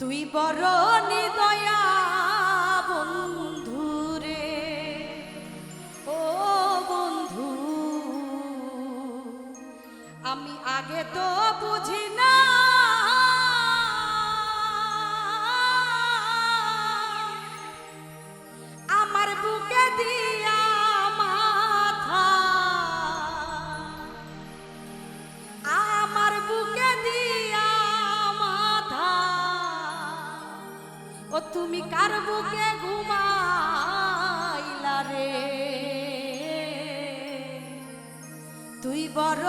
তুই বড় নিদয়া বন্ধু রে। ও বন্ধু আমি আগে তো বুঝি না তুমি কার বুকে ঘুমাইলা রে। তুই বড়